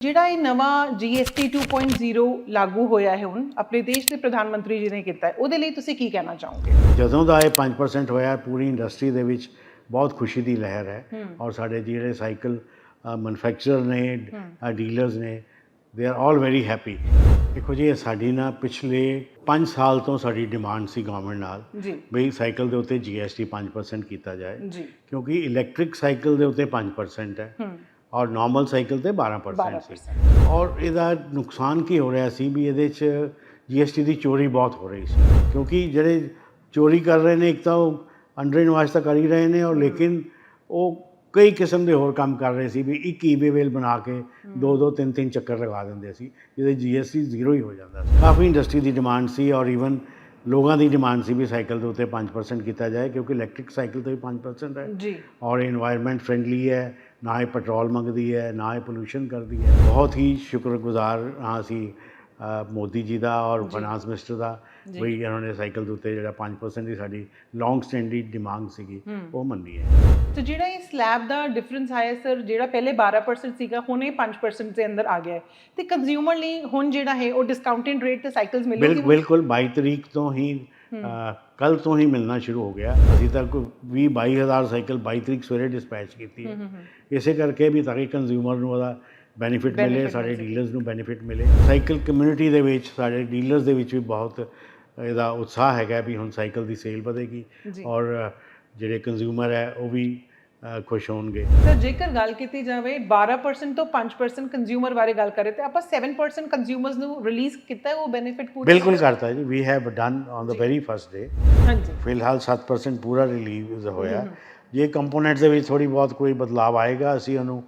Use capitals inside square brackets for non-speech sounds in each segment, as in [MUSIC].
ਜਿਹੜਾ ਇਹ ਨਵਾਂ GST 2.0 ਲਾਗੂ ਹੋਇਆ ਹੈ ਹੁਣ ਆਪਣੇ ਦੇਸ਼ ਦੇ ਪ੍ਰਧਾਨ ਮੰਤਰੀ ਜੀ ਨੇ ਕੀਤਾ ਹੈ ਉਹਦੇ ਲਈ ਤੁਸੀਂ ਕੀ ਕਹਿਣਾ ਚਾਹੋਗੇ? ਜਦੋਂ ਦਾ ਇਹ 5% ਹੋਇਆ ਪੂਰੀ ਇੰਡਸਟਰੀ ਦੇ ਵਿੱਚ ਬਹੁਤ ਖੁਸ਼ੀ ਦੀ ਲਹਿਰ ਹੈ ਔਰ ਸਾਡੇ ਜਿਹੜੇ ਸਾਈਕਲ ਮੈਨੂਫੈਕਚਰਰ ਨੇ ਡੀਲਰਸ ਨੇ they are all very happy ਦੇਖੋ ਜੀ ਇਹ ਸਾਡੀ ਨਾ ਪਿਛਲੇ 5 ਸਾਲ ਤੋਂ ਸਾਡੀ ਡਿਮਾਂਡ ਸੀ ਗਵਰਨਮੈਂਟ ਨਾਲ ਜੀ। ਬਈ ਸਾਈਕਲ ਦੇ ਉੱਤੇ GST 5% ਕੀਤਾ ਜਾਏ। ਜੀ। ਕਿਉਂਕਿ ਇਲੈਕਟ੍ਰਿਕ ਸਾਈਕਲ ਦੇ ਉੱਤੇ 5% ਹੈ। ਹੂੰ। ਔਰ ਨਾਰਮਲ ਸਾਈਕਲ ਤੇ 12% ਸੀ। ਔਰ ਇਹਦਾ ਨੁਕਸਾਨ ਕੀ ਹੋ ਰਿਹਾ ਸੀ ਵੀ ਇਹਦੇ 'ਚ ਜੀਐਸਟੀ ਦੀ ਚੋਰੀ ਬਹੁਤ ਹੋ ਰਹੀ ਸੀ। ਕਿਉਂਕਿ ਜਿਹੜੇ ਚੋਰੀ ਕਰ ਰਹੇ ਨੇ ਇੱਕ ਤਾਂ ਉਹ ਅੰਡਰ ਇਨਵਾਇਸ ਤਾਂ ਕਰ ਹੀ ਰਹੇ ਨੇ ਔਰ ਲੇਕਿਨ ਉਹ ਕਈ ਕਿਸਮ ਦੇ ਹੋਰ ਕੰਮ ਕਰ ਰਹੇ ਸੀ ਵੀ ਇੱਕ ਈਵੇ ਵੇਲ ਬਣਾ ਕੇ ਦੋ ਦੋ ਤਿੰਨ ਤਿੰਨ ਚੱਕਰ ਲਗਾ ਦਿੰਦੇ ਸੀ ਜਿਹਦੇ ਜੀਐਸਟੀ ਜ਼ੀਰੋ ਹੀ ਹੋ ਜਾਂਦਾ ਸੀ। ਕਾਫੀ ਇੰਡਸਟਰੀ ਦੀ ਡਿਮਾਂਡ ਸੀ ਔਰ ਈਵਨ ਲੋਕਾਂ ਦੀ ਡਿਮਾਂਡ ਸੀ ਵੀ ਸਾਈਕਲ ਦੇ ਉੱਤੇ 5% ਕੀਤਾ ਜਾਏ ਕਿਉਂਕਿ ਇਲੈਕਟ੍ਰਿਕ ਸਾਈਕਲ ਤੇ ਵੀ 5% ਹੈ ਜੀ। ਔਰ এনवायरमेंट ਫਰੈਂਡਲੀ ਹੈ। ਨਾ ਇਹ ਪੈਟਰੋਲ ਮੰਗਦੀ ਹੈ ਨਾ ਇਹ ਪੋਲੂਸ਼ਨ ਕਰਦੀ ਹੈ। ਬਹੁਤ ਹੀ ਸ਼ੁਕਰਗੁਜ਼ਾਰ ਹਾਂ ਅਸੀਂ ਮੋਦੀ ਜੀ ਦਾ ਔਰ ਫਾਈਨਾਂਸ ਮਿਨਿਸਟਰ ਦਾ। ਵੀ ਇਹਨਾਂ ਨੇ ਸਾਈਕਲ ਦੇ ਉੱਤੇ ਜਿਹੜਾ 5% ਦੀ ਸਾਡੀ ਲੌਂਗ ਸਟੈਂਡਿੰਗ ਡਿਮਾਂਡ ਸੀਗੀ ਹੂੰ। ਉਹ ਮੰਨੀ ਹੈ। ਤੇ ਜਿਹੜਾ ਇਹ ਸਲੈਬ ਦਾ ਡਿਫਰੈਂਸ ਆਇਆ ਸਰ ਜਿਹੜਾ ਪਹਿਲੇ 12% ਸੀਗਾ ਹੁਣ ਇਹ 5% ਦੇ ਅੰਦਰ ਆ ਗਿਆ ਹੈ। ਤੇ ਕੰਜ਼ਿਊਮਰ ਲਈ ਹੁਣ ਜਿਹੜਾ ਹੈ ਉਹ ਡਿਸਕਾਊਂਟਡ ਰੇਟ ਤੇ ਸਾਈਕਲਸ ਮਿਲੂਗੀ ਬਿਲਕੁਲ 22 ਤਰੀਕ ਤੋਂ ਹੀ ਕੱਲ ਤੋਂ ਹੀ ਮਿਲਣਾ ਸ਼ੁਰੂ ਹੋ ਗਿਆ। ਅਸੀਂ ਤੱਕ 20 22000 ਸਾਈਕਲ 22 ਤਰੀਕ ਸਵੇਰੇ ਡਿਸਪੈਚ ਕੀਤੀ ਹੈ। ਇਸੇ ਕਰਕੇ ਵੀ ਤਾਂ ਕਿ ਕੰਜ਼ਿਊਮਰ ਨੂੰ ਉਹਦਾ ਬੈਨੀਫਿਟ ਮਿਲੇ ਸਾਡੇ। ਡੀਲਰਸ ਨੂੰ ਬੈਨੀਫਿਟ ਮਿਲੇ। ਸਾਈਕਲ ਕਮਿਊਨਿਟੀ ਦੇ ਵਿੱਚ ਸਾਡੇ ਡੀਲਰਸ ਦੇ ਵਿੱਚ ਵੀ ਬਹੁਤ ਇਹਦਾ ਉਤਸ਼ਾਹ ਹੈਗਾ ਵੀ ਹੁਣ ਸਾਈਕਲ ਦੀ ਸੇਲ ਵਧੇਗੀ। ਔਰ ਜਿਹੜੇ ਕੰਜ਼ਿਊਮਰ ਹੈ ਉਹ ਵੀ ਖੁਸ਼ ਹੋਣਗੇ। ਸਰ ਜੇਕਰ ਗੱਲ ਕੀਤੀ ਜਾਵੇ 12% ਤੋਂ 5% ਕੰਜ਼ਿਊਮਰ ਬਾਰੇ ਗੱਲ ਕਰੇ ਤੇ ਆਪਾਂ 7% ਕੰਜ਼ਿਊਮਰਸ ਨੂੰ ਰਿਲੀਜ਼ ਕੀਤਾ ਉਹ ਬੈਨੀਫਿਟ ਪੂਰਾ ਬਿਲਕੁਲ ਕਰਤਾ ਜੀ। We have done on the very first day ਹਾਂਜੀ। ਫਿਲਹਾਲ 7% ਪੂਰਾ ਰਿਲੀਜ਼ ਹੋਇਆ। ਜੇ ਕੰਪੋਨੈਂਟਸ ਦੇ ਵਿੱਚ ਥੋੜੀ ਬਹੁਤ ਕੋਈ ਬਦਲਾਅ ਆਏਗਾ ਅਸੀਂ ਉਹਨੂੰ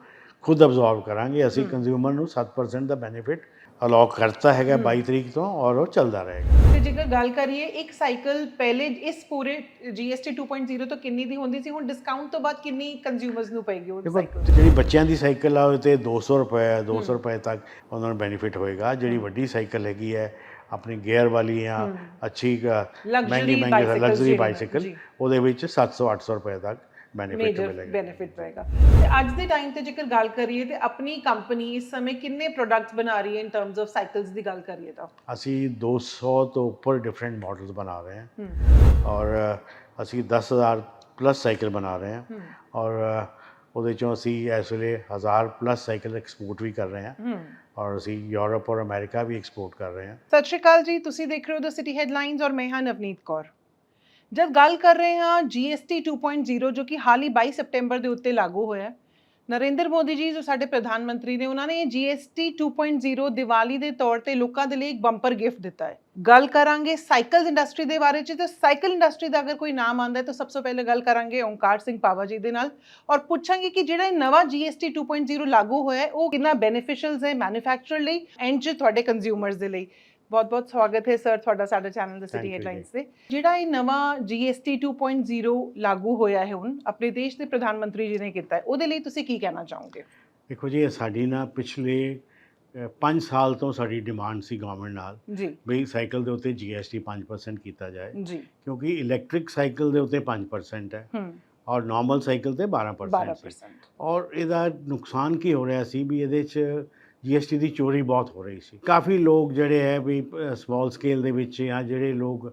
ਖੁਦ ਅਬਜ਼ੌਰਬ ਕਰਾਂਗੇ। ਅਸੀਂ ਕੰਜ਼ਿਊਮਰ ਨੂੰ 7% ਦਾ ਬੈਨੀਫਿਟ ਅਲੋਕ ਕਰਤਾ ਹੈਗਾ 22 ਤਰੀਕ ਤੋਂ ਔਰ ਉਹ ਚੱਲਦਾ ਰਹੇਗਾ। ਤੇ ਜੇਕਰ ਗੱਲ ਕਰੀਏ ਇੱਕ ਸਾਈਕਲ ਪਹਿਲੇ ਇਸ ਪੂਰੇ GST 2.0 ਤੋਂ ਕਿੰਨੀ ਦੀ ਹੁੰਦੀ ਸੀ? ਹੁਣ ਡਿਸਕਾਊਂਟ ਤੋਂ ਬਾਅਦ ਕਿੰਨੀ ਕੰਜ਼ਿਊਮਰਸ ਨੂੰ ਪਏਗੀ ਉਹ ਸਾਈਕਲ? ਜਿਹੜੀ ਬੱਚਿਆਂ ਦੀ ਸਾਈਕਲ ਆ ਉਹ ਤੇ 200 ਰੁਪਏ 200 ਰੁਪਏ ਤੱਕ ਉਹਨਾਂ ਨੂੰ ਬੈਨੀਫਿਟ ਹੋਏਗਾ। ਜਿਹੜੀ ਵੱਡੀ ਸਾਈਕਲ ਹੈਗੀ ਹੈ ਆਪਣੀ ਗੇਅਰ ਵਾਲੀ ਜਾਂ ਅੱਛੀ ਮਹਿੰਗੀ ਮਹਿੰਗੀ ਲਗਜ਼ਰੀ ਬਾਈਸਾਈਕਲ। ਉਹਦੇ ਵਿੱਚ 700 800 ਰੁਪਏ ਤੱਕ ਬੈਨੀਫਿਟ ਮੇਜਰ ਮਿਲੇਗਾ ਬੈਨੀਫਿਟ ਪਏਗਾ ਤੇ ਅੱਜ ਦੇ ਟਾਈਮ ਤੇ ਜੇਕਰ ਗੱਲ ਕਰੀਏ ਤੇ ਆਪਣੀ ਕੰਪਨੀ ਇਸ ਸਮੇਂ ਕਿੰਨੇ ਪ੍ਰੋਡਕਟਸ ਬਣਾ ਰਹੀ ਹੈ ਇਨ ਟਰਮਸ ਆਫ ਸਾਈਕਲਸ ਦੀ ਗੱਲ ਕਰੀਏ ਤਾਂ ਅਸੀਂ 200 ਤੋਂ ਉੱਪਰ ਡਿਫਰੈਂਟ ਮਾਡਲਸ ਬਣਾ ਰਹੇ ਹਾਂ ਹੂੰ ਔਰ ਅ, ਅਸੀਂ 10000 ਪਲੱਸ ਸਾਈਕਲ ਬਣਾ ਰਹੇ ਹਾਂ ਹੂੰ ਔਰ ਅ, ਉਹਦੇ ਚੋਂ ਅਸੀਂ ਇਸ ਵੇਲੇ 1000 ਪਲੱਸ ਸਾਈਕਲ ਐਕਸਪੋਰਟ ਵੀ ਕਰ ਰਹੇ ਹਾਂ ਹੂੰ ਔਰ ਅਸੀਂ ਯੂਰਪ ਔਰ ਅਮਰੀਕਾ ਵੀ ਐਕਸਪੋਰਟ ਕਰ ਰਹੇ ਹਾਂ ਸਤਿ ਸ਼੍ਰੀ ਅਕਾਲ ਜੀ ਤੁਸੀਂ ਦੇਖ ਰਹੇ ਹੋ ਦ ਸਿਟੀ ਹੈਡਲਾਈਨਸ ਔਰ ਮੈਂ ਹਾਂ ਨਵਨੀਤ ਕੌਰ ਜਦ ਗੱਲ ਕਰ ਰਹੇ ਹਾਂ GST 2.0 ਜੋ ਕਿ ਹਾਲ ਹੀ 22 ਸਪਟੈਂਬਰ ਦੇ ਉੱਤੇ ਲਾਗੂ ਹੋਇਆ ਹੈ, ਨਰਿੰਦਰ ਮੋਦੀ ਜੀ ਜੋ ਸਾਡੇ ਪ੍ਰਧਾਨ ਮੰਤਰੀ ਨੇ, ਉਹਨਾਂ ਨੇ ਇਹ GST 2.0 ਦੀਵਾਲੀ ਦੇ ਤੌਰ ਤੇ ਲੋਕਾਂ ਦੇ ਲਈ ਇੱਕ ਬੰਪਰ ਗਿਫਟ ਦਿੱਤਾ ਹੈ। ਗੱਲ ਕਰਾਂਗੇ ਸਾਈਕਲ ਇੰਡਸਟਰੀ ਦੇ ਬਾਰੇ ਚ, ਤੇ ਸਾਈਕਲ ਇੰਡਸਟਰੀ ਦਾ ਅਗਰ ਕੋਈ ਨਾਮ ਆਂਦਾ ਹੈ, ਤਾਂ ਸਭ ਤੋਂ ਪਹਿਲੇ ਗੱਲ ਕਰਾਂਗੇ ਓਂਕਾਰ ਸਿੰਘ ਪਾਵਾ ਜੀ ਦੇ ਨਾਲ ਔਰ ਪੁੱਛਾਂਗੇ ਕਿ ਜਿਹੜਾ ਇਹ ਨਵਾਂ GST 2.0 ਲਾਗੂ ਹੋਇਆ ਹੈ, ਉਹ ਕਿੰਨਾ ਬੈਨੀਫੀਸ਼ੀਅਲ ਹੈ ਮੈਨੂਫੈਕਚਰਰ ਲਈ ਐਂਡ ਚ ਤੁਹਾਡੇ ਕੰਜ਼ਿਊਮਰਸ ਦੇ ਲਈ। ਬਹੁਤ-ਬਹੁਤ ਸਵਾਗਤ ਹੈ ਸਰ ਤੁਹਾਡਾ ਸਾਡੇ ਚੈਨਲ ਦੇ ਸਿਟੀ ਹੈਡਲਾਈਨਸ ਤੇ। ਜਿਹੜਾ ਇਹ ਨਵਾਂ GST 2.0 ਲਾਗੂ ਹੋਇਆ ਹੈ ਹੁਣ ਆਪਣੇ ਦੇਸ਼ ਦੇ ਪ੍ਰਧਾਨ ਮੰਤਰੀ ਜੀ ਨੇ ਕੀਤਾ ਹੈ ਉਹਦੇ ਲਈ ਤੁਸੀਂ ਕੀ ਕਹਿਣਾ ਚਾਹੋਗੇ? ਦੇਖੋ ਜੀ ਇਹ ਸਾਡੀ ਨਾ ਪਿਛਲੇ 5 ਸਾਲ ਤੋਂ ਸਾਡੀ ਡਿਮਾਂਡ ਸੀ ਗਵਰਨਮੈਂਟ ਨਾਲ ਜੀ। ਬਈ ਸਾਈਕਲ ਦੇ ਉੱਤੇ GST 5% ਕੀਤਾ ਜਾਏ। ਕਿਉਂਕਿ ਇਲੈਕਟ੍ਰਿਕ ਸਾਈਕਲ ਦੇ ਉੱਤੇ 5% ਹੈ ਔਰ ਨਾਰਮਲ ਸਾਈਕਲ ਤੇ 12% ਸੀ। 12% ਔਰ ਇਹਦਾ ਨੁਕਸਾਨ ਕੀ ਹੋ ਰਿਹਾ ਸੀ ਵੀ ਇਹਦੇ 'ਚ GST ਦੀ ਚੋਰੀ ਬਹੁਤ ਹੋ ਰਹੀ ਸੀ। ਕਾਫੀ ਲੋਕ ਜਿਹੜੇ ਹੈ ਵੀ ਸਮਾਲ ਸਕੇਲ ਦੇ ਵਿੱਚ ਜਾਂ ਜਿਹੜੇ ਲੋਕ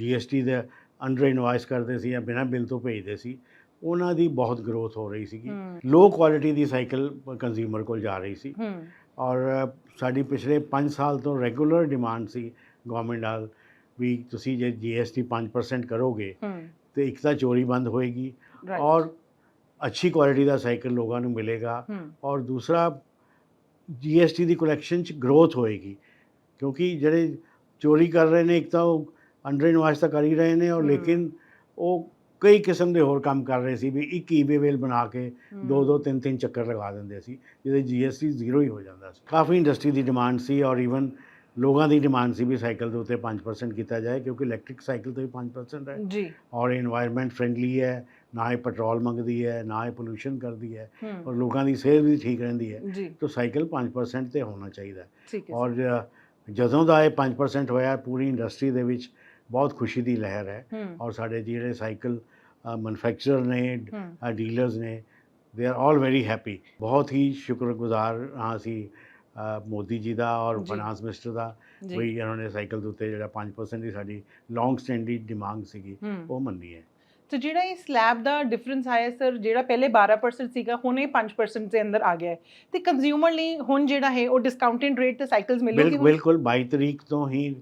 GST ਦੇ ਅੰਡਰ ਇਨਵਾਈਸ ਕਰਦੇ ਸੀ ਜਾਂ ਬਿਨਾਂ ਬਿੱਲ ਤੋਂ ਭੇਜਦੇ ਸੀ ਉਹਨਾਂ ਦੀ ਬਹੁਤ ਗਰੋਥ ਹੋ ਰਹੀ ਸੀਗੀ। ਲੋ ਕੁਆਲਿਟੀ ਦੀ ਸਾਈਕਲ ਕੰਜ਼ਿਊਮਰ ਕੋਲ ਜਾ ਰਹੀ ਸੀ। ਔਰ ਸਾਡੀ ਪਿਛਲੇ 5 ਸਾਲ ਤੋਂ ਰੈਗੂਲਰ ਡਿਮਾਂਡ ਸੀ ਗਵਰਨਮੈਂਟ ਨਾਲ ਵੀ ਤੁਸੀਂ ਜੇ GST 5% ਕਰੋਗੇ ਤੇ ਇੱਕ ਤਾਂ ਚੋਰੀ ਬੰਦ ਹੋਏਗੀ ਔਰ ਅੱਛੀ ਕੁਆਲਿਟੀ ਦਾ ਸਾਈਕਲ ਲੋਕਾਂ ਨੂੰ ਮਿਲੇਗਾ ਔਰ ਦੂਸਰਾ ਜੀਐਸਟੀ ਦੀ ਕਲੈਕਸ਼ਨ 'ਚ ਗਰੋਥ ਹੋਏਗੀ। ਕਿਉਂਕਿ ਜਿਹੜੇ ਚੋਰੀ ਕਰ ਰਹੇ ਨੇ ਇੱਕ ਤਾਂ ਉਹ ਅੰਡਰ ਇਨਵਾਇਸ ਤਾਂ ਕਰ ਹੀ ਰਹੇ ਨੇ ਔਰ ਲੇਕਿਨ ਉਹ ਕਈ ਕਿਸਮ ਦੇ ਹੋਰ ਕੰਮ ਕਰ ਰਹੇ ਸੀ ਵੀ ਇੱਕ ਈਵੇ ਵੇਲ ਬਣਾ ਕੇ ਦੋ ਦੋ ਤਿੰਨ ਤਿੰਨ ਚੱਕਰ ਲਗਾ ਦਿੰਦੇ ਸੀ ਜਿਹਦੇ ਜੀਐਸਟੀ ਜ਼ੀਰੋ ਹੀ ਹੋ ਜਾਂਦਾ ਸੀ। ਕਾਫੀ ਇੰਡਸਟਰੀ ਦੀ ਡਿਮਾਂਡ ਸੀ ਔਰ ਈਵਨ ਲੋਕਾਂ ਦੀ ਡਿਮਾਂਡ ਸੀ ਵੀ ਸਾਈਕਲ ਦੇ ਉੱਤੇ 5% ਕੀਤਾ ਜਾਏ ਕਿਉਂਕਿ ਇਲੈਕਟ੍ਰਿਕ ਸਾਈਕਲ ਤੋਂ ਵੀ 5% ਹੈ ਜੀ। ਔਰ এনवायरमेंट ਫਰੈਂਡਲੀ ਹੈ। ਨਾ ਇਹ ਪੈਟਰੋਲ ਮੰਗਦੀ ਹੈ ਨਾ ਇਹ ਪੋਲੂਸ਼ਨ ਕਰਦੀ ਹੈ ਹੂੰ। ਔਰ ਲੋਕਾਂ ਦੀ ਸਿਹਤ ਵੀ ਠੀਕ ਰਹਿੰਦੀ ਹੈ। ਤਾਂ ਸਾਈਕਲ 5% ਤੇ ਹੋਣਾ ਚਾਹੀਦਾ। ਹੈ। ਹੈ ਔਰ ਜਦੋਂ ਦਾ ਇਹ 5% ਹੋਇਆ ਪੂਰੀ ਇੰਡਸਟਰੀ ਦੇ ਵਿੱਚ ਬਹੁਤ ਖੁਸ਼ੀ ਦੀ ਲਹਿਰ ਹੈ। ਹੂੰ। ਔਰ ਸਾਡੇ ਜਿਹੜੇ ਸਾਈਕਲ ਮੈਨੂਫੈਕਚਰਰ ਨੇ ਹੂੰ। ਡੀਲਰਸ ਨੇ they are all very happy ਬਹੁਤ ਹੀ ਸ਼ੁਕਰਗੁਜ਼ਾਰ ਹਾਂ ਅਸੀਂ ਮੋਦੀ ਜੀ ਦਾ ਔਰ। ਫਾਈਨਾਂਸ ਮਿਨਿਸਟਰ ਦਾ। ਵੀ ਇਹਨਾਂ ਨੇ ਸਾਈਕਲ ਦੇ ਉੱਤੇ ਜਿਹੜਾ 5% ਦੀ ਸਾਡੀ ਲੌਂਗ ਸਟੈਂਡਿੰਗ ਡਿਮਾਂਡ ਸੀਗੀ ਹੂੰ। ਉਹ ਮੰਨੀ ਹੈ। ਤੇ ਜਿਹੜਾ ਇਹ ਸਲੈਬ ਦਾ ਡਿਫਰੈਂਸ ਆਇਆ ਸਰ ਜਿਹੜਾ ਪਹਿਲੇ 12% ਸੀਗਾ ਹੁਣ ਇਹ 5% ਦੇ ਅੰਦਰ ਆ ਗਿਆ ਹੈ। ਤੇ ਕੰਜ਼ਿਊਮਰ ਲਈ ਹੁਣ ਜਿਹੜਾ ਹੈ ਉਹ ਡਿਸਕਾਊਂਟਡ ਰੇਟ ਤੇ ਸਾਈਕਲਸ ਮਿਲੂਗੀ? ਬਿਲਕੁਲ 22 ਤਰੀਕ ਤੋਂ ਹੀ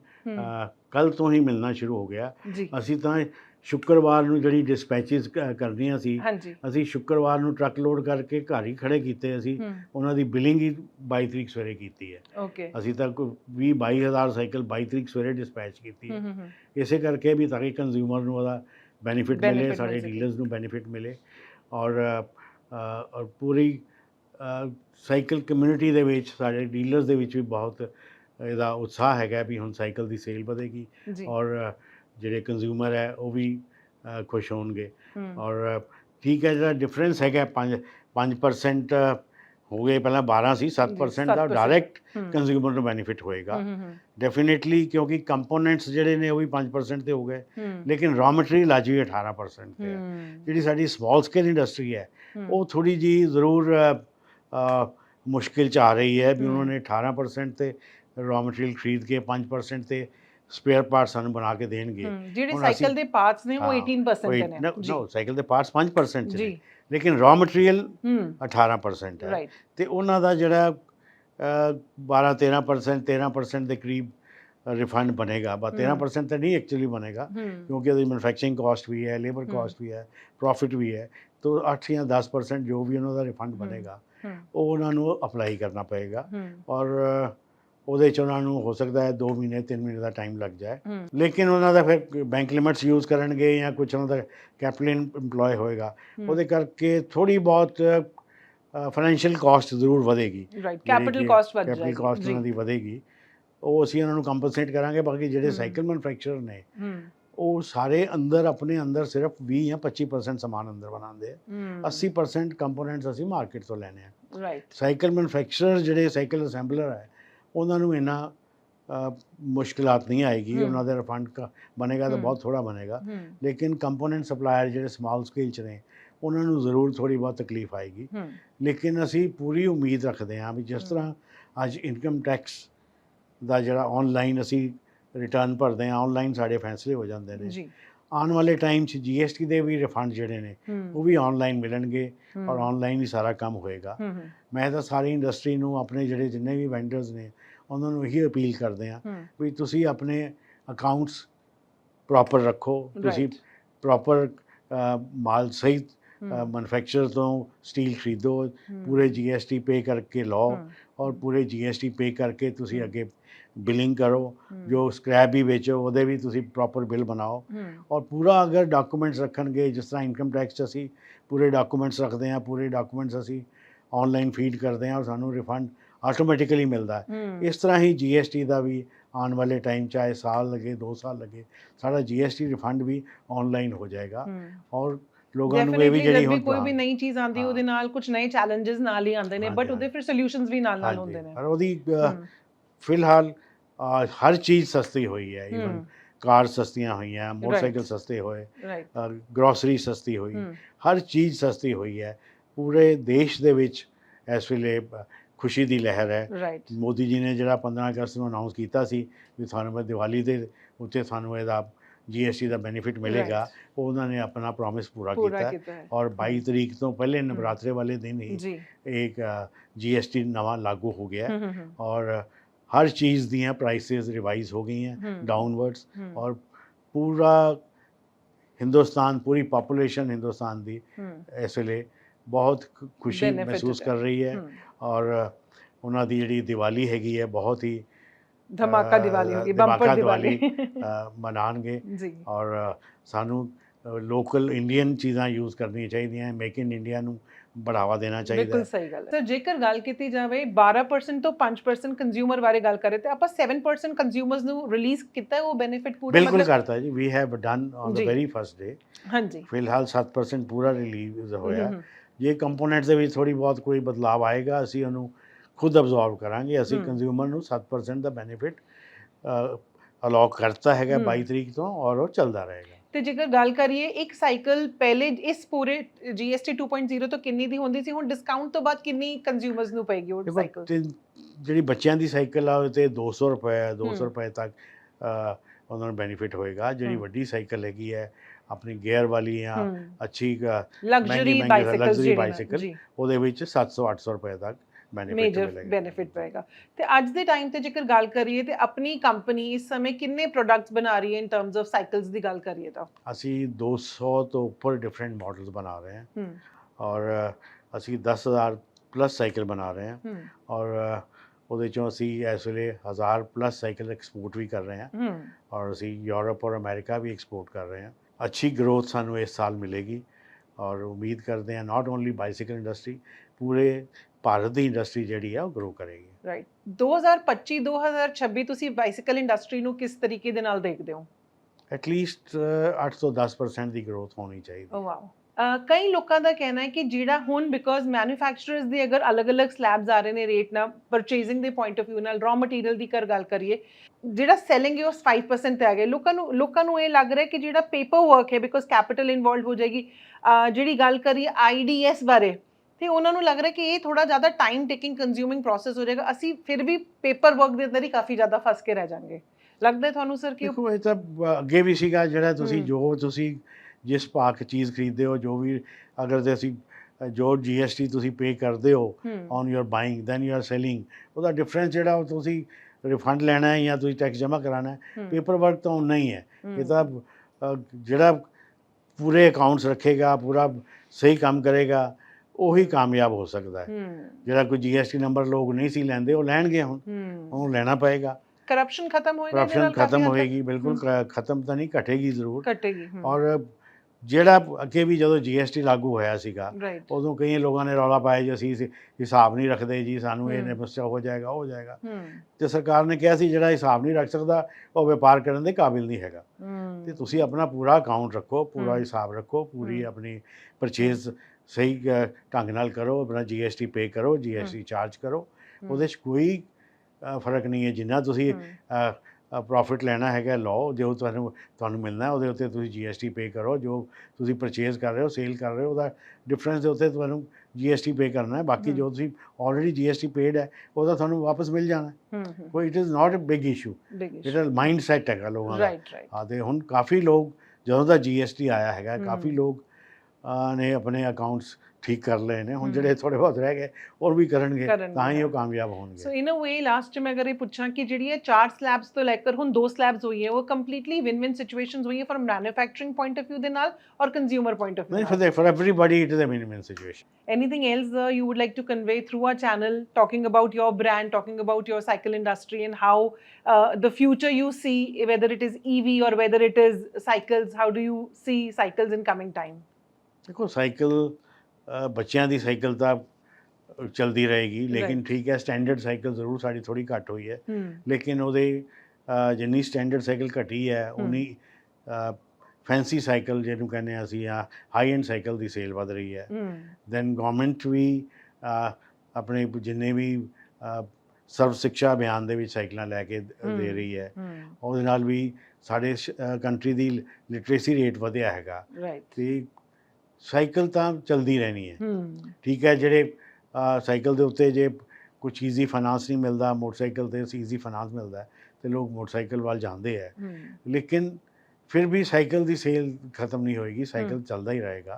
ਕੱਲ ਤੋਂ ਹੀ ਮਿਲਣਾ ਸ਼ੁਰੂ ਹੋ ਗਿਆ। ਅਸੀਂ ਤਾਂ ਸ਼ੁੱਕਰਵਾਰ ਨੂੰ ਜਿਹੜੀ ਡਿਸਪੈਚਸ ਕਰਨੀਆਂ ਸੀ ਅਸੀਂ ਸ਼ੁੱਕਰਵਾਰ ਨੂੰ ਟਰੱਕ ਲੋਡ ਕਰਕੇ ਘਰ ਹੀ ਖੜੇ ਕੀਤੇ ਅਸੀਂ। ਉਹਨਾਂ ਦੀ ਬਿਲਿੰਗ ਹੀ 22 ਤਰੀਕ ਸਵੇਰੇ ਕੀਤੀ ਹੈ। ਓਕੇ। ਅਸੀਂ ਤਾਂ ਕੋਈ 20 22000 ਸਾਈਕਲ 22 ਤਰੀਕ ਸਵੇਰੇ ਡਿਸਪੈਚ ਕੀਤੀ ਹੂੰ। ਇਸੇ ਕਰਕੇ ਵੀ ਤਾਂ ਕਿ ਕੰਜ਼ਿਊਮਰ ਨੂੰ ਉਹਦਾ ਬੈਨੀਫਿਟ ਮਿਲੇ ਸਾਡੇ। ਡੀਲਰਸ ਨੂੰ ਬੈਨੀਫਿਟ ਮਿਲੇ ਔਰ ਔਰ ਪੂਰੀ ਸਾਈਕਲ ਕਮਿਊਨਿਟੀ ਦੇ ਵਿੱਚ ਸਾਡੇ ਡੀਲਰਸ ਦੇ ਵਿੱਚ ਵੀ ਬਹੁਤ ਇਹਦਾ ਉਤਸ਼ਾਹ ਹੈਗਾ ਵੀ ਹੁਣ ਸਾਈਕਲ ਦੀ ਸੇਲ ਵਧੇਗੀ ਔਰ ਜਿਹੜੇ ਕੰਜ਼ਿਊਮਰ ਹੈ ਉਹ ਵੀ ਖੁਸ਼ ਹੋਣਗੇ ਔਰ ਠੀਕ ਹੈ ਜਿਹੜਾ ਡਿਫਰੈਂਸ ਹੈਗਾ 5 5% ਹੋ ਗਏ ਪਹਿਲਾਂ 12 ਸੀ 7% ਦਾ 7% ਡਾਇਰੈਕਟ ਹੂੰ ਕੰਜ਼ਿਊਮਰ ਨੂੰ ਬੈਨੀਫਿਟ ਹੋਏਗਾ ਹੂੰ ਹੂੰ ਡੈਫੀਨਿਟਲੀ ਕਿਉਂਕਿ ਕੰਪੋਨੈਂਟਸ ਜਿਹੜੇ ਨੇ ਉਹ ਵੀ 5% ਤੇ ਹੋ ਗਏ ਹੂੰ ਲੇਕਿਨ ਰਾ ਮਟੀਰੀਅਲ ਅੱਜ ਵੀ 18% ਤੇ ਹੈ ਹੂੰ ਜਿਹੜੀ ਸਾਡੀ ਸਮਾਲ ਸਕੇਲ ਇੰਡਸਟਰੀ ਹੈ ਹੂੰ, ਉਹ ਥੋੜੀ ਜੀ ਜ਼ਰੂਰ ਅ, ਅ, ਮੁਸ਼ਕਿਲ ਚ ਆ ਰਹੀ ਹੈ ਵੀ ਹਮ। ਉਹਨਾਂ ਨੇ 18% ਤੇ ਰਾ ਮਟੀਰੀਅਲ ਖਰੀਦ ਕੇ 5% ਤੇ ਸਪੇਅਰ ਪਾਰਟਸ ਸਾਨੂੰ ਬਣਾ ਕੇ ਦੇਣਗੇ ਹੂੰ, ਜਿਹੜੇ ਹੁਣ ਸਾਈਕਲ ਅਸੀਂ- ਦੇ ਪਾਰਟਸ ਨੇ ਉਹ ਹਾਂ, 18% ਦੇ ਨੇ ਜੀ ਨੋ ਸਾਈਕਲ ਦੇ ਪਾਰਟਸ 5% ਚ ਜੀ ਨੇ ਲੇਕਿਨ ਰਾ ਮਟੀਰੀਅਲ ਹੂੰ। 18% ਹੈ। ਤੇ ਉਹਨਾਂ ਦਾ ਜਿਹੜਾ 12 13% 13% ਦੇ ਕਰੀਬ ਰਿਫੰਡ ਬਣੇਗਾ। ਹਮ। 13% ਤਾਂ ਨਹੀਂ ਐਕਚੁਅਲੀ ਬਣੇਗਾ ਕਿਉਂਕਿ ਉਹਦੀ ਮੈਨੂਫੈਕਚਰਿੰਗ ਕਾਸਟ ਵੀ ਹੈ ਲੇਬਰ। ਕਾਸਟ ਵੀ ਹੈ ਪ੍ਰੋਫਿਟ ਵੀ ਹੈ। ਤੋ 8 ਜਾਂ 10% ਜੋ ਵੀ ਉਹਨਾਂ ਦਾ ਰਿਫੰਡ। ਬਣੇਗਾ ਉਹ ਉਹਨਾਂ ਨੂੰ ਅਪਲਾਈ ਕਰਨਾ ਪਏਗਾ। ਔਰ ਉਹਦੇ ਚ ਉਹਨਾਂ ਨੂੰ ਹੋ ਸਕਦਾ ਹੈ 2 ਮਹੀਨੇ 3 ਮਹੀਨੇ ਦਾ ਟਾਈਮ ਲੱਗ ਜਾਏ। ਲੇਕਿਨ ਉਹਨਾਂ ਦਾ ਫਿਰ ਬੈਂਕ ਲਿਮਿਟਸ ਯੂਜ਼ ਕਰਨਗੇ ਜਾਂ ਕੁਝ ਉਹਨਾਂ ਦਾ ਕੈਪੀਟਲ ਇੰਪਲੋਏ ਹੋਏਗਾ। ਉਹਦੇ ਕਰਕੇ ਥੋੜੀ ਬਹੁਤ ਫਾਈਨੈਂਸ਼ੀਅਲ ਕਾਸਟ ਜ਼ਰੂਰ ਵਧੇਗੀ। ਰਾਈਟ ਕੈਪੀਟਲ ਕਾਸਟ ਵੱਧ ਕੈਪੀਟਲ ਜਾਏਗੀ। ਕਾਸਟ ਉਹਨਾਂ ਦੀ ਵਧੇਗੀ। ਉਹ ਅਸੀਂ ਉਹਨਾਂ ਨੂੰ ਕੰਪਨਸੇਟ ਕਰਾਂਗੇ ਬਾਕੀ ਜਿਹੜੇ। ਸਾਈਕਲ ਮੈਨੂਫੈਕਚਰਰ ਨੇ ਉਹ ਸਾਰੇ ਅੰਦਰ ਆਪਣੇ ਅੰਦਰ ਸਿਰਫ 20 ਜਾਂ 25% ਸਮਾਨ ਅੰਦਰ ਬਣਾਉਂਦੇ ਆ। ਹੂੰ। 80% ਕੰਪੋਨੈਂਟਸ ਅਸੀਂ ਮਾਰਕੀਟ ਤੋਂ ਲੈਣੇ ਆ। ਰਾਈਟ ਸਾਈਕਲ ਮੈਨੂਫੈਕਚਰਰ ਜਿਹੜੇ ਸਾਈਕਲ ਅਸੈਂਬਲਰ ਹੈ ਉਹਨਾਂ ਨੂੰ ਇੰਨਾ ਅ, ਮੁਸ਼ਕਿਲਾਤ ਨਹੀਂ ਆਏਗੀ। ਉਹਨਾਂ ਦਾ ਰਿਫੰਡ ਬਣੇਗਾ ਤਾਂ। ਬਹੁਤ ਥੋੜਾ ਬਣੇਗਾ। ਲੇਕਿਨ ਕੰਪੋਨੈਂਟ ਸਪਲਾਇਰ ਜਿਹੜੇ ਸਮਾਲ ਸਕੇਲ 'ਚ ਨੇ ਉਹਨਾਂ ਨੂੰ ਜ਼ਰੂਰ ਥੋੜੀ ਬਹੁਤ ਤਕਲੀਫ ਆਏਗੀ। ਲੇਕਿਨ ਅਸੀਂ ਪੂਰੀ ਉਮੀਦ ਰੱਖਦੇ ਹਾਂ ਵੀ ਜਿਸ। ਤਰ੍ਹਾਂ ਅੱਜ ਇਨਕਮ ਟੈਕਸ ਦਾ ਜਿਹੜਾ ਆਨਲਾਈਨ ਅਸੀਂ ਰਿਟਰਨ ਭਰਦੇ ਹਾਂ ਆਨਲਾਈਨ ਸਾਡੇ ਫੈਸਲੇ ਹੋ ਜਾਂਦੇ ਨੇ। ਜੀ। ਆਉਣ ਵਾਲੇ ਟਾਈਮ 'ਚ ਜੀਐਸਟੀ ਦੇ ਵੀ ਰਿਫੰਡ ਜਿਹੜੇ ਨੇ ਉਹ ਵੀ ਆਨਲਾਈਨ ਮਿਲਣਗੇ ਔਰ ਆਨਲਾਈਨ ਹੀ ਸਾਰਾ ਕੰਮ ਹੋਏਗਾ। ਮੈਂ ਤਾਂ ਸਾਰੀ ਇੰਡਸਟਰੀ ਨੂੰ ਆਪਣੇ ਜਿਹੜੇ ਜਿੰਨੇ ਵੀ ਵੈਂਡਰਸ ਨੇ ਉਹਨਾਂ ਨੂੰ ਇਹੀ ਅਪੀਲ ਕਰਦੇ ਹੂੰ ਵੀ ਤੁਸੀਂ ਆਪਣੇ ਅਕਾਊਂਟਸ ਪ੍ਰੋਪਰ ਰੱਖੋ ਤੁਸੀਂ. ਪ੍ਰੋਪਰ ਮਾਲ ਸਹੀ ਮੈਨੂਫੈਕਚਰ ਤੋਂ ਸਟੀਲ ਖਰੀਦੋ ਪੂਰੇ ਜੀਐਸਟੀ ਪੇ ਕਰਕੇ ਲਾਓ ਔਰ ਪੂਰੇ ਜੀਐਸਟੀ ਪੇ ਕਰਕੇ ਤੁਸੀਂ। ਅੱਗੇ ਬਿਲਿੰਗ ਕਰੋ ਜੋ ਸਕ੍ਰੈਪ ਵੀ ਵੇਚੋ ਉਹਦੇ ਵੀ ਤੁਸੀਂ ਪ੍ਰੋਪਰ ਬਿੱਲ ਬਣਾਓ ਔਰ ਪੂਰਾ ਅਗਰ ਡਾਕੂਮੈਂਟਸ ਰੱਖਣਗੇ ਜਿਸ ਤਰ੍ਹਾਂ ਇਨਕਮ ਟੈਕਸ 'ਚ ਅਸੀਂ ਪੂਰੇ ਡਾਕੂਮੈਂਟਸ ਰੱਖਦੇ ਹਾਂ ਪੂਰੇ ਡਾਕੂਮੈਂਟਸ ਅਸੀਂ ਆਨਲਾਈਨ ਫੀਡ ਕਰਦੇ ਹਾਂ ਔਰ ਸਾਨੂੰ ਰਿਫੰਡ ਆਟੋਮੈਟਿਕਲੀ ਮਿਲਦਾ ਹੈ। ਇਸ ਤਰ੍ਹਾਂ ਹੀ ਜੀਐਸਟੀ ਦਾ ਵੀ ਆਉਣ ਵਾਲੇ ਟਾਈਮ ਚਾਹੇ ਸਾਲ ਲੱਗੇ 2 ਸਾਲ ਲੱਗੇ ਸਾਡਾ ਜੀਐਸਟੀ ਰਿਫੰਡ ਵੀ ਆਨਲਾਈਨ ਹੋ ਜਾਏਗਾ। ਔਰ ਲੋਕਾਂ ਨੂੰ ਇਹ ਵੀ ਜਿਹੜੀ ਹੁਣ ਕੋਈ ਵੀ ਨਈ ਚੀਜ਼ ਆਉਂਦੀ ਹਾਂ। ਉਹਦੇ ਨਾਲ ਕੁਝ ਨਏ ਚੈਲੰਜਸ ਨਾਲ ਹੀ ਆਉਂਦੇ ਨੇ ਬਟ ਉਹਦੇ ਫਿਰ ਸੋਲੂਸ਼ਨਸ ਵੀ ਨਾਲ ਨਾਲ ਹੁੰਦੇ ਨੇ। ਔਰ ਉਹਦੀ ਫਿਲਹਾਲ ਹਰ ਚੀਜ਼ ਸਸਤੀ ਹੋਈ ਹੈ। ਇਵਨ ਕਾਰ ਸਸਤੀਆਂ ਹੋਈਆਂ ਮੋਟਰਸਾਈਕਲ ਸਸਤੇ ਹੋਏ ਗਰੋਸਰੀ ਸਸਤੀ ਹੋਈ ਹਰ ਚੀਜ਼ ਸਸਤੀ ਹੋਈ ਹੈ। ਪੂਰੇ ਦੇਸ਼ ਦੇ ਵਿੱਚ ਇਸ ਵੇਲੇ ਖੁਸ਼ੀ ਦੀ ਲਹਿਰ ਹੈ। ਰਾਈਟ ਮੋਦੀ ਜੀ ਨੇ ਜਿਹੜਾ 15 ਅਗਸਤ ਨੂੰ ਅਨਾਉਂਸ ਕੀਤਾ ਸੀ ਵੀ ਤੁਹਾਨੂੰ ਮੈਂ ਦੀਵਾਲੀ ਦੇ ਉੱਤੇ ਸਾਨੂੰ ਇਹਦਾ ਜੀਐਸਟੀ ਦਾ ਬੈਨੀਫਿਟ ਮਿਲੇਗਾ ਉਹ ਉਹਨਾਂ ਨੇ ਆਪਣਾ ਪ੍ਰੋਮਿਸ ਪੂਰਾ ਪੂਰਾ ਕੀਤਾ ਕੀਤਾ ਹੈ। ਔਰ 22 ਤਰੀਕ ਤੋਂ ਪਹਿਲੇ ਨਵਰਾਤਰੇ ਵਾਲੇ ਦਿਨ ਹੀ ਜੀ। ਇੱਕ ਜੀਐਸਟੀ ਨਵਾਂ ਲਾਗੂ ਹੋ ਗਿਆ ਹੈ। ਹੂੰ ਹੂੰ ਔਰ ਹਰ ਚੀਜ਼ ਦੀਆਂ ਪ੍ਰਾਈਸਿਸ ਰਿਵਾਈਜ਼ ਹੋ ਗਈਆਂ ਹੂੰ ਡਾਊਨਵਰਡਸ ਹੂੰ, ਔਰ ਪੂਰਾ ਹਿੰਦੁਸਤਾਨ ਪੂਰੀ ਪਾਪੂਲੇਸ਼ਨ ਹਿੰਦੁਸਤਾਨ ਦੀ ਹੂੰ ਇਸ ਵੇਲੇ ਬਹੁਤ ਖੁਸ਼ੀ ਮਹਿਸੂਸ। ਕਰ ਰਹੀ ਹੈ ਔਰ ਉਹਨਾਂ ਦੀ ਜਿਹੜੀ ਦੀਵਾਲੀ ਹੈਗੀ ਹੈ ਬਹੁਤ ਹੀ ਧਮਾਕਾ ਦੀਵਾਲੀ ਹੋਗੀ ਬੰਪਰ ਦੀਵਾਲੀ। [LAUGHS] ਜੀ। ਔਰ ਸਾਨੂੰ ਲੋਕਲ ਇੰਡੀਅਨ ਚੀਜ਼ਾਂ ਯੂਜ਼ ਕਰਨੀਆਂ ਚਾਹੀਦੀਆਂ ਮੇਕ ਇਨ ਇੰਡੀਆ ਨੂੰ ਬੜਾਵਾ ਦੇਣਾ ਚਾਹੀਦਾ ਬਿਲਕੁਲ ਸਹੀ ਗੱਲ ਹੈ। ਸਰ ਜੇਕਰ ਗੱਲ ਕੀਤੀ ਜਾਵੇ 12% ਤੋਂ 5% ਕੰਜ਼ਿਊਮਰ ਬਾਰੇ ਗੱਲ ਕਰੇ ਤੇ ਆਪਾਂ 7% ਕੰਜ਼ਿਊਮਰਸ ਨੂੰ ਰਿਲੀਜ਼ ਕੀਤਾ ਉਹ ਬੈਨੀਫਿਟ ਪੂਰਾ ਬਿਲਕੁਲ ਕਰਤਾ ਜੀ। We have done on the. Very first day ਹਾਂਜੀ। ਫਿਲਹਾਲ 7% ਪੂਰਾ ਰਿਲੀਜ਼ ਹੋਇਆ। ਜੇ ਕੰਪੋਨੈਂਟਸ ਦੇ ਵਿੱਚ ਥੋੜੀ ਬਹੁਤ ਕੋਈ ਬਦਲਾਅ ਆਏਗਾ ਅਸੀਂ ਉਹਨੂੰ ਖੁਦ ਅਬਜ਼ੌਰਬ ਕਰਾਂਗੇ ਅਸੀਂ। ਕੰਜ਼ਿਊਮਰ ਨੂੰ 7% ਦਾ ਬੈਨੀਫਿਟ ਅਲਾਉ ਕਰਤਾ ਹੈਗਾ ਹਮ। 22 ਤਰੀਕ ਤੋਂ ਔਰ ਉਹ ਚੱਲਦਾ ਰਹੇਗਾ ਤੇ ਜੇਕਰ ਗੱਲ ਕਰੀਏ ਇੱਕ ਸਾਈਕਲ ਪਹਿਲੇ ਇਸ ਪੂਰੇ GST 2.0 ਤੋਂ ਕਿੰਨੀ ਦੀ ਹੁੰਦੀ ਸੀ ਹੁਣ ਡਿਸਕਾਊਂਟ ਤੋਂ ਬਾਅਦ ਕਿੰਨੀ ਕੰਜ਼ਿਊਮਰਸ ਨੂੰ ਪਏਗੀ ਉਹ ਸਾਈਕਲ ਜਿਹੜੀ ਬੱਚਿਆਂ ਦੀ ਸਾਈਕਲ ਆ ਤੇ 200 ਰੁਪਏ 200 ਹਮ। ਰੁਪਏ ਤੱਕ ਉਹਨਾਂ ਨੂੰ ਬੈਨੀਫਿਟ ਹੋਏਗਾ ਜਿਹੜੀ। ਵੱਡੀ ਸਾਈਕਲ ਹੈਗੀ ਹੈ ਆਪਣੀ ਗੇਅਰ ਵਾਲੀ ਜਾਂ ਅੱਛੀ ਅ, ਲਗਜ਼ਰੀ ਮਹਿੰਗੀ ਬਾਈਸਾਈਕਲ luxury ਜਿਹੜੇ bicycle, ਜੀ ਉਹਦੇ ਵਿੱਚ 700 800 ਰੁਪਏ ਤੱਕ ਬੈਨੀਫਿਟ ਮੇਜਰ ਮਿਲੇਗਾ ਬੈਨੀਫਿਟ ਪਏਗਾ ਤੇ ਅੱਜ ਦੇ ਟਾਈਮ ਤੇ ਜੇਕਰ ਗੱਲ ਕਰੀਏ ਤੇ ਆਪਣੀ ਕੰਪਨੀ ਇਸ ਸਮੇਂ ਕਿੰਨੇ ਪ੍ਰੋਡਕਟਸ ਬਣਾ ਰਹੀ ਹੈ ਇਨ ਟਰਮਸ ਆਫ ਸਾਈਕਲਸ ਦੀ ਗੱਲ ਕਰੀਏ ਤਾਂ ਅਸੀਂ 200 ਤੋਂ ਉੱਪਰ ਡਿਫਰੈਂਟ ਮਾਡਲਸ ਬਣਾ ਰਹੇ ਹਾਂ ਹੂੰ ਔਰ ਅ, ਅਸੀਂ 10000 ਪਲੱਸ ਸਾਈਕਲ ਬਣਾ ਰਹੇ ਹਾਂ ਹੂੰ ਔਰ ਅ, ਉਹਦੇ ਚੋਂ ਅਸੀਂ ਇਸ ਵੇਲੇ 1000 ਪਲੱਸ ਸਾਈਕਲ ਐਕਸਪੋਰਟ ਵੀ ਕਰ ਰਹੇ ਹਾਂ ਹੂੰ ਔਰ ਅਸੀਂ ਯੂਰਪ ਔਰ ਅਮਰੀਕਾ ਵੀ ਐਕਸਪੋਰਟ ਕਰ ਰਹੇ ਹਾਂ ਅੱਛੀ ਗਰੋਥ ਸਾਨੂੰ ਇਸ ਸਾਲ ਮਿਲੇਗੀ ਔਰ ਉਮੀਦ ਕਰਦੇ ਹਾਂ ਨਾਟ ਓਨਲੀ ਬਾਈਸਾਈਕਲ ਇੰਡਸਟਰੀ ਪੂਰੇ ਭਾਰਤ ਦੀ ਇੰਡਸਟਰੀ ਜਿਹੜੀ ਹੈ ਉਹ ਗਰੋ ਕਰੇਗੀ। ਰਾਈਟ 2025 2026 ਤੁਸੀਂ ਬਾਈਸਾਈਕਲ ਇੰਡਸਟਰੀ ਨੂੰ ਕਿਸ ਤਰੀਕੇ ਦੇ ਨਾਲ ਦੇਖਦੇ ਹੋ? ਐਟ ਲੀਸਟ 8 ਤੋਂ 10% ਦੀ ਗਰੋਥ ਹੋਣੀ ਚਾਹੀਦੀ। ਓ ਵਾਓ ਕਈ ਲੋਕਾਂ ਦਾ ਕਹਿਣਾ ਹੈ ਕਿ ਜਿਹੜਾ ਹੁਣ ਬਿਕੋਜ਼ ਮੈਨੂਫੈਕਚਰਰਸ ਦੇ ਅਗਰ ਅਲੱਗ-ਅਲੱਗ ਸਲੈਬਸ ਆ ਰਹੇ ਨੇ ਰੇਟ ਨਾਲ ਪਰਚੇਜ਼ਿੰਗ ਦੇ ਪੁਆਇੰਟ ਆਫ View ਨਾਲ ਰॉ ਮਟੀਰੀਅਲ ਦੀ ਕਰ ਗੱਲ ਕਰੀਏ ਜਿਹੜਾ ਸੈਲਿੰਗ ਹੈ ਉਹ 5% ਤੇ ਆ ਗਿਆ। ਲੋਕਾਂ ਨੂੰ ਲੋਕਾਂ ਨੂੰ ਇਹ ਲੱਗ ਰਿਹਾ ਕਿ ਜਿਹੜਾ ਪੇਪਰ ਵਰਕ ਹੈ ਬਿਕੋਜ਼ ਕੈਪੀਟਲ ਇਨਵੋਲਵਡ ਹੋ ਜਾਏਗੀ ਜਿਹੜੀ ਗੱਲ ਕਰੀਏ ਆਈਡੀਐਸ ਬਾਰੇ ਤੇ ਉਹਨਾਂ ਨੂੰ ਲੱਗ ਰਿਹਾ ਕਿ ਇਹ ਥੋੜਾ ਜ਼ਿਆਦਾ ਟਾਈਮ ਟੇਕਿੰਗ ਕੰਜ਼ਿਊਮਿੰਗ ਪ੍ਰੋਸੈਸ ਹੋ ਜਾਏਗਾ। ਅਸੀਂ ਫਿਰ ਵੀ ਪੇਪਰ ਵਰਕ ਦੇ ਅੰਦਰ ਹੀ ਕਾਫੀ ਜ਼ਿਆਦਾ ਫਸ ਕੇ ਰਹਿ ਜਾਾਂਗੇ ਲੱਗਦਾ ਤੁਹਾਨੂੰ ਸਰ ਕਿ ਉਹ- ਦੇਖੋ ਇਹ ਤਾਂ ਅੱਗੇ ਵੀ ਸੀਗਾ ਜਿਹੜਾ ਤੁਸੀਂ। ਜੋ ਤੁਸੀਂ ਜਿਸ ਭਾਅ ਚੀਜ਼ ਖਰੀਦਦੇ ਹੋ ਜੋ ਵੀ ਅਗਰ ਤੇ ਅਸੀਂ ਜੋ GST ਤੁਸੀਂ ਪੇ ਕਰਦੇ ਹੋ on your buying than you are selling ਉਹਦਾ ਡਿਫਰੈਂਸ ਜਿਹੜਾ ਉਹ ਤੁਸੀਂ ਰਿਫੰਡ ਲੈਣਾ ਹੈ ਜਾਂ ਤੁਸੀਂ ਟੈਕਸ ਜਮ੍ਹਾਂ ਕਰਾਉਣਾ ਹੈ ਪੇਪਰ ਵਰਕ ਤਾਂ ਉਨਾ ਹੀ ਹੈ। ਇਹ ਤਾਂ ਜਿਹੜਾ ਪੂਰੇ ਅਕਾਊਂਟਸ ਰੱਖੇਗਾ ਪੂਰਾ ਸਹੀ ਕੰਮ ਕਰੇਗਾ ਉਹੀ ਕਾਮਯਾਬ ਹੋ ਸਕਦਾ ਹੈ। ਜਿਹੜਾ ਕੋਈ GST ਨੰਬਰ ਲੋਕ ਨਹੀਂ ਸੀ ਲੈਂਦੇ ਉਹ ਲੈਣਗੇ ਹੁਣ। ਹੂੰ। ਉਹਨੂੰ ਲੈਣਾ ਪਏਗਾ। ਕਰਪਸ਼ਨ ਖਤਮ ਹੋਏਗਾ ਕਰਪਸ਼ਨ ਖਤਮ ਬਿਲਕੁਲ ਖਤਮ ਤਾਂ ਨਹੀਂ ਘਟੇਗੀ ਜ਼ਰੂਰ। ਘਟੇਗੀ ਔਰ ਜਿਹੜਾ ਅੱਗੇ ਵੀ ਜਦੋਂ GST ਲਾਗੂ ਹੋਇਆ ਸੀਗਾ ਉਦੋਂ ਕਈ ਲੋਕਾਂ ਨੇ ਰੌਲਾ ਪਾਇਆ ਜੀ ਅਸੀਂ ਹਿਸਾਬ ਨਹੀਂ ਰੱਖਦੇ ਜੀ ਸਾਨੂੰ ਇਹ ਹਮ। ਨਮਸਾ ਹੋ ਜਾਏਗਾ ਹੋ ਜਾਏਗਾ ਤੇ ਸਰਕਾਰ ਨੇ ਕਿਹਾ ਸੀ ਜਿਹੜਾ ਹਿਸਾਬ ਨਹੀਂ ਰੱਖ ਸਕਦਾ ਉਹ ਵਪਾਰ ਕਰਨ ਦੇ ਕਾਬਿਲ ਨਹੀਂ ਹੈਗਾ ਤੇ ਤੁਸੀਂ ਆਪਣਾ ਪੂਰਾ ਅਕਾਊਂਟ ਰੱਖੋ ਪੂਰਾ। ਹਿਸਾਬ ਰੱਖੋ ਪੂਰੀ। ਆਪਣੀ ਪਰਚੇਜ਼ ਸਹੀ ਢੰਗ ਨਾਲ ਕਰੋ ਆਪਣਾ GST ਪੇ ਕਰੋ GST ਚਾਰਜ ਕਰੋ। ਉਹਦੇ 'ਚ ਕੋਈ ਫ਼ਰਕ ਨਹੀਂ ਹੈ ਜਿੰਨਾ ਤੁਸੀਂ ਪ੍ਰੋਫਿਟ ਲੈਣਾ ਹੈਗਾ ਲਓ ਜੋ ਤੁਹਾਨੂੰ ਤੁਹਾਨੂੰ ਮਿਲਣਾ ਉਹਦੇ ਉੱਤੇ ਤੁਸੀਂ GST ਪੇ ਕਰੋ ਜੋ ਤੁਸੀਂ ਪਰਚੇਜ਼ ਕਰ ਰਹੇ ਹੋ ਸੇਲ ਕਰ ਰਹੇ ਹੋ ਉਹਦਾ ਡਿਫਰੈਂਸ ਦੇ ਉੱਤੇ ਤੁਹਾਨੂੰ GST ਪੇ ਕਰਨਾ ਹੈ। ਬਾਕੀ। ਜੋ ਤੁਸੀਂ ਆਲਰੇਡੀ GST ਪੇਡ ਹੈ ਉਹਦਾ ਤੁਹਾਨੂੰ ਵਾਪਸ ਮਿਲ ਜਾਣਾ ਕੋਈ it is not a big issue big ਜਿਹੜਾ ਮਾਈਂਡ ਸੈਟ ਹੈਗਾ ਲੋਕਾਂ ਦਾ। ਹਾਂ ਤੇ ਹੁਣ ਕਾਫੀ ਲੋਕ ਜਦੋਂ ਦਾ GST ਆਇਆ ਹੈਗਾ ਕਾਫੀ। ਲੋਕ ਨੇ ਆਪਣੇ ਅਕਾਊਂਟਸ ਠੀਕ ਕਰ ਲਏ ਨੇ ਹੁਣ ਜਿਹੜੇ ਥੋੜੇ ਬਹੁਤ ਰਹਿ ਗਏ ਹੋਰ ਵੀ ਕਰਨਗੇ ਕਰਨਗੇ। ਤਾਂ ਹੀ ਉਹ ਕਾਮਯਾਬ ਸੋ ਹੋਣਗੇ ਇਨ ਅ ਵੇ ਲਾਸਟ ਮੈਂ ਅਗਰ ਇਹ ਪੁੱਛਾਂ ਕਿ ਜਿਹੜੀ ਇਹ ਚਾਰ ਸਲੈਬਸ ਤੋਂ ਲੈ ਕੇ ਹੁਣ ਦੋ ਸਲੈਬਸ ਹੋਈ ਹੈ ਉਹ ਕੰਪਲੀਟਲੀ ਵਿਨ-ਵਿਨ ਸਿਚੁਏਸ਼ਨਸ ਹੋਈ ਹੈ from manufacturing point of View ਦੇ ਨਾਲ ਔਰ ਕੰਜ਼ਿਊਮਰ ਪੁਆਇੰਟ ਆਫ ਨਹੀਂ View for for everybody it is a win win situation anything else uh, you would like to convey through our channel talking about your brand talking about your cycle industry and how uh, the future you see whether it is ev or whether it is cycles how do you see cycles in coming time देखो cycle ਬੱਚਿਆਂ ਦੀ cycle ਤਾਂ ਚਲਦੀ ਰਹੇਗੀ ਲੇਕਿਨ. ਠੀਕ ਹੈ standard cycle ਜ਼ਰੂਰ ਸਾਡੀ ਥੋੜੀ ਘੱਟ ਹੋਈ ਹੈ. ਲੇਕਿਨ ਉਹਦੇ ਜਿੰਨੀ ਸਟੈਂਡਰਡ ਸਾਈਕਲ ਘਟੀ ਹੈ ਉਨੀ ਫੈਂਸੀ ਸਾਈਕਲ ਜਿਹਨੂੰ ਕਹਿੰਦੇ ਹਾਂ ਅਸੀਂ ਆ ਹਾਈ ਐਂਡ ਸਾਈਕਲ ਦੀ ਸੇਲ ਵਧ ਰਹੀ ਹੈ. ਦੈਨ ਗਵਰਨਮੈਂਟ ਵੀ ਆਪਣੇ ਜਿੰਨੇ ਵੀ ਸਰਵ ਸਿੱਖਿਆ ਅਭਿਆਨ ਦੇ ਵਿੱਚ ਸਾਈਕਲਾਂ ਲੈ ਕੇ ਦ-। ਰਹੀ ਹੈ. ਉਹਦੇ ਨਾਲ ਵੀ ਸਾਡੇ ਕੰਟਰੀ ਦੀ ਲਿਟਰੇਸੀ ਰੇਟ ਵਧਿਆ ਹੈਗਾ ਤੇ ਸਾਈਕਲ ਤਾਂ ਚਲਦੀ ਰਹਿਣੀ ਹੈ. ਠੀਕ ਹੈ ਜਿਹੜੇ ਸਾਈਕਲ ਦੇ ਉੱਤੇ ਜੇ ਕੁਝ ਈਜ਼ੀ ਫਾਈਨਾਂਸ ਨਹੀਂ ਮਿਲਦਾ ਮੋਟਰਸਾਈਕਲ ਤੇ ਈਜ਼ੀ ਫਾਈਨਾਂਸ ਮਿਲਦਾ ਤੇ ਲੋਕ ਮੋਟਰਸਾਈਕਲ ਵੱਲ ਜਾਂਦੇ ਹੈ. ਲੇਕਿਨ ਫਿਰ ਵੀ ਸਾਈਕਲ ਦੀ ਸੇਲ ਖਤਮ ਨਹੀਂ ਹੋਏਗੀ ਸਾਈਕਲ। ਚੱਲਦਾ ਹੀ ਰਹੇਗਾ.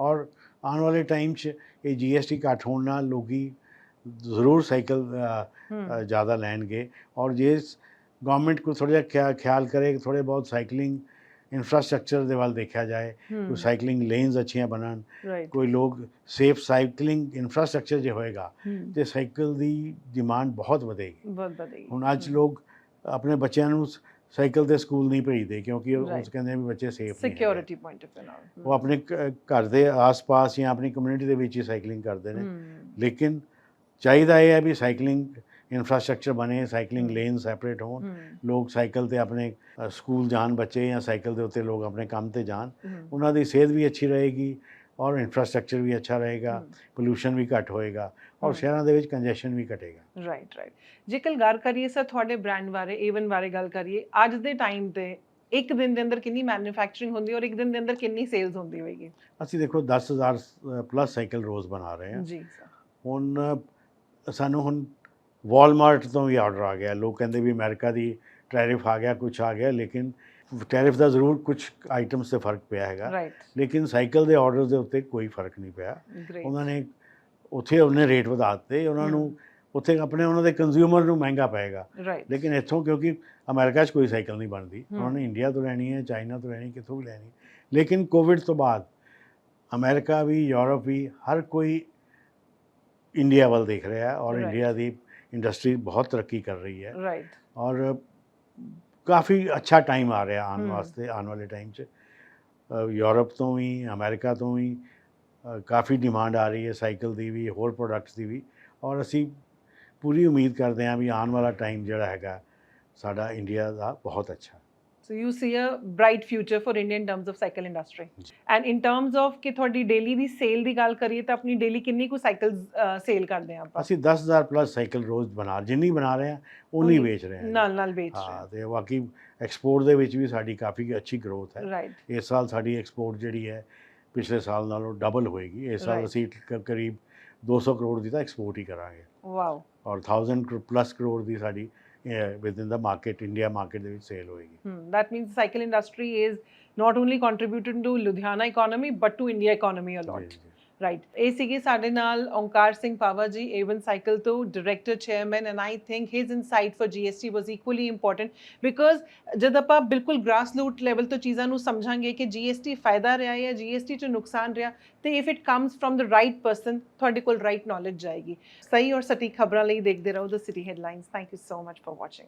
ਔਰ ਆਉਣ ਵਾਲੇ ਟਾਈਮ 'ਚ ਇਹ GST ਘੱਟ ਹੋਣ ਨਾਲ ਲੋਕੀ ਜ਼ਰੂਰ ਸਾਈਕਲ ਜ਼ਿਆਦਾ ਲੈਣਗੇ ਔਰ ਜੇ ਗਵਰਨਮੈਂਟ ਕੋ ਥੋੜ੍ਹਾ ਜਿਹਾ ਖਿਆ- ਖਿਆਲ ਕਰੇ ਥੋੜੇ ਬਹੁਤ ਸਾਈਕਲਿੰਗ ਇਨਫਰਾਸਟ੍ਰਕਚਰ ਦੇ ਵੱਲ ਦੇਖਿਆ ਜਾਏ. ਕੋਈ ਸਾਈਕਲਿੰਗ ਲੇਨਸ ਅੱਛੀਆਂ ਬਣਨ ਕੋਈ ਲੋਕ ਸੇਫ ਸਾਈਕਲਿੰਗ ਇਨਫਰਾਸਟ੍ਰਕਚਰ ਜੇ ਹੋਏਗਾ. ਤੇ ਸਾਈਕਲ ਦੀ ਡਿਮਾਂਡ ਬਹੁਤ ਵਧੇਗੀ ਬਹੁਤ ਵਧੇਗੀ ਹੁਣ ਅੱਜ. ਲੋਕ ਆਪਣੇ ਬੱਚਿਆਂ ਨੂੰ ਸਾਈਕਲ ਤੇ ਸਕੂਲ ਨਹੀਂ ਭੇਜਦੇ ਕਿਉਂਕਿ ਉਹ ਕਹਿੰਦੇ ਵੀ ਬੱਚੇ ਸੇਫ ਨਹੀਂ। ਸਿਕਿਉਰਿਟੀ ਪੁਆਇੰਟ ਆਫ View ਉਹ ਆਪਣੇ ਘਰ ਦੇ ਆਸ-ਪਾਸ ਜਾਂ ਆਪਣੀ ਕਮਿਊਨਿਟੀ ਦੇ ਵਿੱਚ ਹੀ ਸਾਈਕਲਿੰਗ ਕਰਦੇ ਨੇ. ਲੇਕਿਨ ਚਾਹੀਦਾ ਇਹ ਹੈ ਵੀ ਸਾਈਕਲਿੰਗ ਇਨਫਰਾਸਟ੍ਰਕਚਰ ਬਣੇ ਸਾਈਕਲਿੰਗ। ਲੇਨ ਸੈਪਰੇਟ ਹੋਣ. ਲੋਕ ਸਾਈਕਲ ਤੇ ਆਪਣੇ ਸਕੂਲ ਜਾਣ ਬੱਚੇ ਜਾਂ ਸਾਈਕਲ ਦੇ ਉੱਤੇ ਲੋਕ ਆਪਣੇ ਕੰਮ ਤੇ ਜਾਣ. ਉਹਨਾਂ ਦੀ ਸਿਹਤ ਵੀ ਅੱਛੀ ਰਹੇਗੀ ਔਰ ਇਨਫਰਾਸਟ੍ਰਕਚਰ ਵੀ ਅੱਛਾ ਰਹੇਗਾ. ਪੋਲੂਸ਼ਨ ਵੀ ਘੱਟ ਹੋਏਗਾ ਔਰ। ਸ਼ਹਿਰਾਂ ਦੇ ਵਿੱਚ ਕੰਜੈਸ਼ਨ ਵੀ ਘਟੇਗਾ ਰਾਈਟ ਰਾਈਟ ਜੇਕਰ ਗੱਲ ਕਰੀਏ ਸਰ ਤੁਹਾਡੇ ਬ੍ਰਾਂਡ ਬਾਰੇ ਏਵਨ ਬਾਰੇ ਗੱਲ ਕਰੀਏ ਅੱਜ ਦੇ ਟਾਈਮ ਤੇ ਇੱਕ ਦਿਨ ਦੇ ਅੰਦਰ ਕਿੰਨੀ ਮੈਨੂਫੈਕਚਰਿੰਗ ਹੁੰਦੀ ਔਰ ਇੱਕ ਦਿਨ ਦੇ ਅੰਦਰ ਕਿੰਨੀ ਸੇਲਸ ਹੁੰਦੀ ਹੋਏਗੀ ਅਸੀਂ ਦੇਖੋ 10000 ਪਲੱਸ ਸਾਈਕਲ ਰੋਜ਼ ਬਣਾ ਰਹੇ ਹਾਂ ਜੀ ਸਰ ਹੁਣ ਸਾਨੂੰ ਹੁਣ ਵਾਲਮਾਰਟ ਤੋਂ ਵੀ ਆਰਡਰ ਆ ਗਿਆ। ਲੋਕ ਕਹਿੰਦੇ ਵੀ ਅਮਰੀਕਾ ਦੀ ਟੈਰਿਫ ਆ ਗਿਆ ਕੁਝ ਆ ਗਿਆ ਲੇਕਿਨ ਟੈਰਿਫ ਦਾ ਜ਼ਰੂਰ ਕੁਝ ਆਈਟਮਸ ਤੇ ਫ਼ਰਕ ਪਿਆ ਹੈਗਾ। ਲੇਕਿਨ ਸਾਈਕਲ ਦੇ ਆਰਡਰ ਦੇ ਉੱਤੇ ਕੋਈ ਫ਼ਰਕ ਨਹੀਂ ਪਿਆ। ਉਹਨਾਂ ਨੇ ਉੱਥੇ ਉਹਨੇ ਰੇਟ ਵਧਾ ਦਿੱਤੇ ਉਹਨਾਂ ਨੂੰ ਉੱਥੇ ਆਪਣੇ ਉਹਨਾਂ ਦੇ ਕੰਜ਼ਿਊਮਰ ਨੂੰ ਮਹਿੰਗਾ ਪਏਗਾ। ਲੇਕਿਨ ਇੱਥੋਂ ਕਿਉਂਕਿ ਅਮਰੀਕਾ 'ਚ ਕੋਈ ਸਾਈਕਲ ਨਹੀਂ ਬਣਦੀ। ਉਹਨਾਂ ਨੇ ਇੰਡੀਆ ਤੋਂ ਲੈਣੀ ਹੈ ਚਾਈਨਾ ਤੋਂ ਲੈਣੀ ਕਿੱਥੋਂ ਵੀ ਲੈਣੀ। ਲੇਕਿਨ ਕੋਵਿਡ ਤੋਂ ਬਾਅਦ ਅਮਰੀਕਾ ਵੀ ਯੂਰਪ ਵੀ ਹਰ ਕੋਈ ਇੰਡੀਆ ਵੱਲ ਦੇਖ ਰਿਹਾ ਔਰ. ਇੰਡੀਆ ਦੀ ਇੰਡਸਟਰੀ ਬਹੁਤ ਤਰੱਕੀ ਕਰ ਰਹੀ ਹੈ ਰਾਈਟ ਔਰ ਕਾਫੀ ਅੱਛਾ ਟਾਈਮ ਆ ਰਿਹਾ ਆਉਣ ਹਮ। ਵਾਸਤੇ ਆਉਣ ਵਾਲੇ ਟਾਈਮ 'ਚ ਅ, ਯੂਰਪ ਤੋਂ ਵੀ ਅਮਰੀਕਾ ਤੋਂ ਵੀ ਅ, ਕਾਫੀ ਡਿਮਾਂਡ ਆ ਰਹੀ ਹੈ ਸਾਈਕਲ ਦੀ ਵੀ ਹੋਰ ਪ੍ਰੋਡਕਟਸ ਦੀ ਵੀ ਔਰ ਅਸੀਂ ਪੂਰੀ ਉਮੀਦ ਕਰਦੇ ਹਾਂ ਵੀ ਆਉਣ ਵਾਲਾ ਟਾਈਮ ਜਿਹੜਾ ਹੈਗਾ ਸਾਡਾ ਇੰਡੀਆ ਦਾ ਬਹੁਤ ਅੱਛਾ So you see a bright future for India in terms of cycle industry. And in terms of ਕਿ ਤੁਹਾਡੀ ਡੇਲੀ ਦੀ ਸੇਲ ਦੀ ਗੱਲ ਕਰੀਏ ਤਾਂ ਆਪਣੀ ਡੇਲੀ ਕਿੰਨੀ ਕੁ ਸਾਈਕਲਸ ਸੇਲ ਕਰਦੇ ਆ ਆਪਾਂ ਅਸੀਂ 10000 ਪਲੱਸ ਸਾਈਕਲ ਰੋਜ਼ ਬਣਾ ਜਿੰਨੀ ਬਣਾ ਰਹੇ ਹਾਂ ਉਨੀ ਵੇਚ ਰਹੇ ਹਾਂ ਨਾਲ ਨਾਲ ਵੇਚ ਹਾਂ ਤੇ ਬਾਕੀ ਐਕਸਪੋਰਟ ਦੇ ਵਿੱਚ ਵੀ ਸਾਡੀ ਕਾਫੀ ਅੱਛੀ ਗਰੋਥ ਹੈ ਇਸ ਸਾਲ ਸਾਡੀ ਐਕਸਪੋਰਟ ਜਿਹੜੀ ਹੈ ਪਿਛਲੇ ਸਾਲ ਨਾਲੋਂ ਡਬਲ ਹੋਏਗੀ ਇਸ ਸਾਲ. ਅਸੀਂ ਕਰੀਬ 200 ਕਰੋੜ ਦੀ ਤਾਂ ਐਕਸਪੋਰਟ ਹੀ ਕਰਾਂਗੇ ਵਾਓ ਔਰ 1000 ਪਲੱਸ ਕਰੋੜ ਦੀ ਸਾਡੀ yeah, within the market, India market, they will sale. Hmm. That means the cycle industry is not only contributing to Ludhiana economy but to India economy a lot. Yes, yes. Right ਇਹ ਸੀਗੇ ਸਾਡੇ ਨਾਲ Onkar Singh Pawa ji Avon cycle ਤੋਂ director chairman and I think his insight for GST was equally important because ਜਦ ਆਪਾਂ ਬਿਲਕੁਲ grass root level ਤੋਂ ਚੀਜ਼ਾਂ ਨੂੰ ਸਮਝਾਂਗੇ ਕਿ GST ਫਾਇਦਾ ਰਿਹਾ ਹੈ GST ਚ ਨੁਕਸਾਨ ਰਿਹਾ, ਤੇ if it comes from the right person ਤੁਹਾਡੇ ਕੋਲ ਰਾਈਟ ਨੌਲੇਜ ਜਾਏਗੀ। ਸਹੀ ਔਰ ਸਟੀਕ ਖਬਰਾਂ ਲਈ ਦੇਖਦੇ ਰਹੋ the city headlines thank you so much for watching